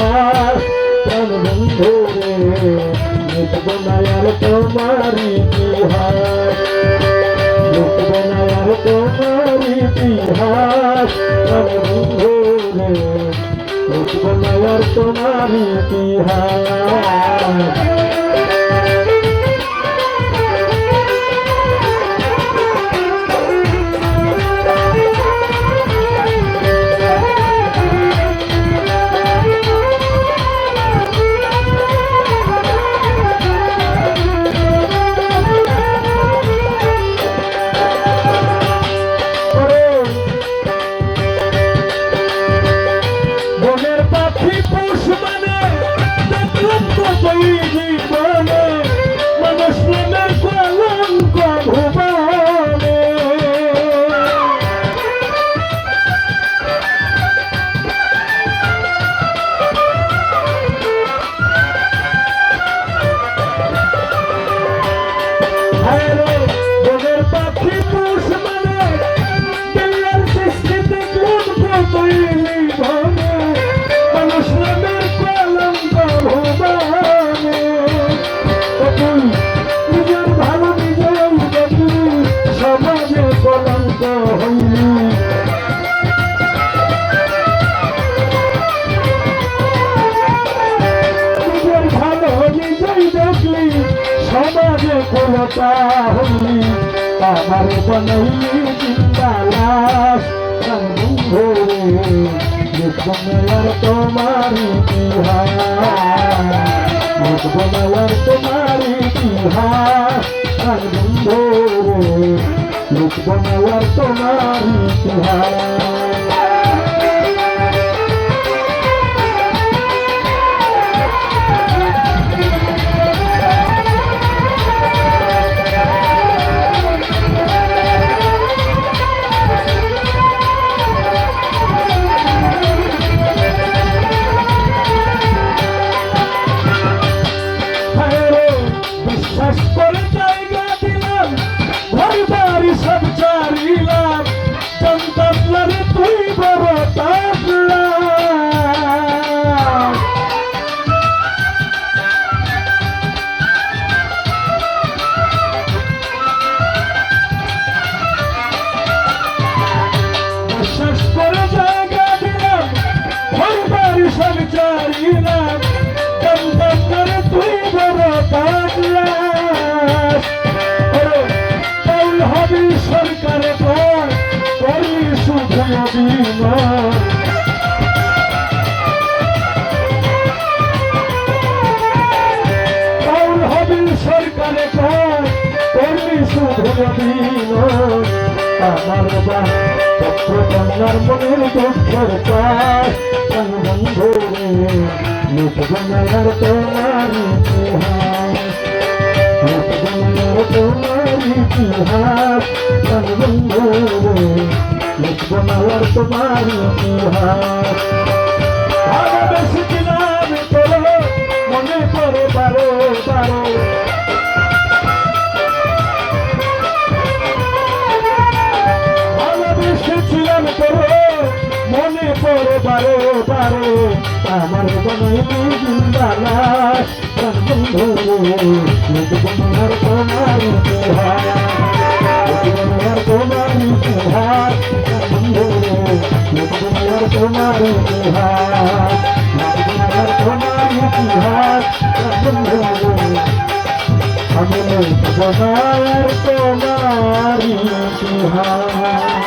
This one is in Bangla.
ইতিহাস প্রাণ বন্ধু রে লিখব না আর তোমার ইতিহাস প্রাণ বন্ধু রে লিখব না আর কোনটা হইলি আমার বনাইলি জিন্দালাস বন্ধু লিখবনার তোমার ইতিহাস। লিখবনার তোমার ইতিহাস। তোমার সরকারে কর করলি শুধু অভিনয় আমার বা পত্র মনের দুঃখের পাশ বন্ধু লোকজনের তোমার লোকজনের তোমার ইতিহাস বন্ধু রে তোমার ইতিহাস ভালোবেসেছিলাম তোর, মনে পড়ে বারো বারো। ভালোবেসেছিলাম তোর, মনে পড়ে বারো বারো। আমার বনাইলি জিন্দালাস বন্ধু তোমার তোমার ইতিহাস তোমার ইতিহাস আমি তোমার তোমার ইতিহাস